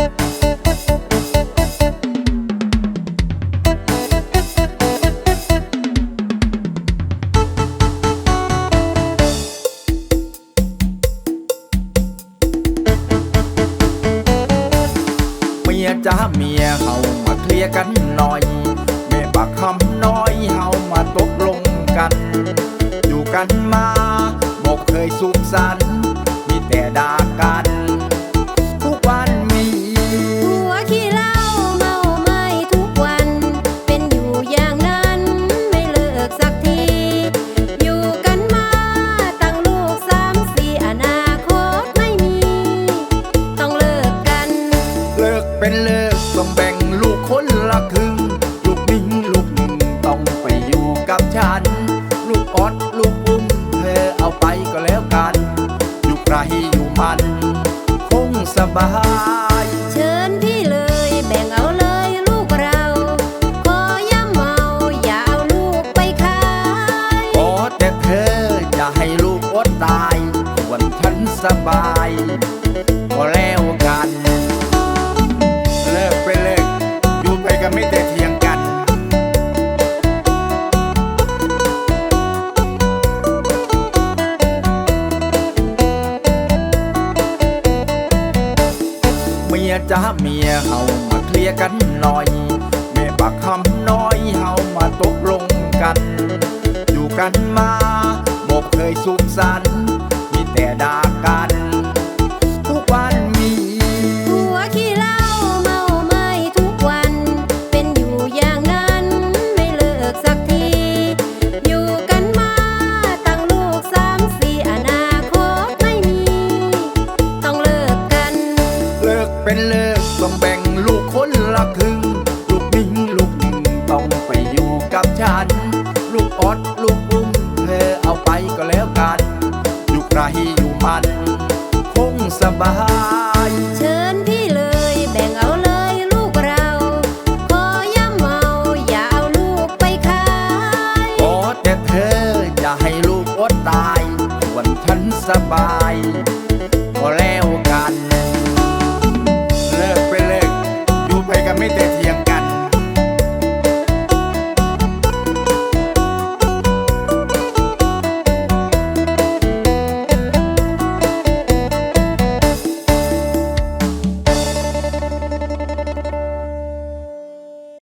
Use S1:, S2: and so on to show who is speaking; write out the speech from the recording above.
S1: เมียจ้าเมียเฮามาเคลียร์กันหน่อยแม่บักคำน้อยเฮามาตกลงกัน อยู่กันมาบอกเคยสุขสัน ต้
S2: อง
S1: แบ่งลูกคนละครึ่ง ลูกนิ่งลูกหนึ่งต้องไปอยู่กับฉัน ลูกออดลูกอุ้มเธอเอาไปก็แล้วกัน อยู่ใครอยู่มัน คงสบาย
S2: เชิญพี่เลยแบ่งเอาเลยลูกเรา ขออย่าเมาอย่าเอาลูกไปขาย
S1: ขอแต่เธออย่าให้ลูกอดตายส่วนฉันสบาย มียจ้าเมียเฮามาเคลียร์กันหน่อยแม่ปากคำน้อยเฮามาตกลงกัน อยู่กันมาบอกเคยสุขสันต์มีแต่ด่ากัน
S2: เป็นเลิกต้อง
S1: แบ่งลูกคนละครึ่ง ลูกนิ่งลูกหนึ่งต้องไปอยู่กับฉัน ลูกออดลูกอุ้มเธอเอาไปก็แล้วกัน อยู่ใครอยู่มัน คงสบาย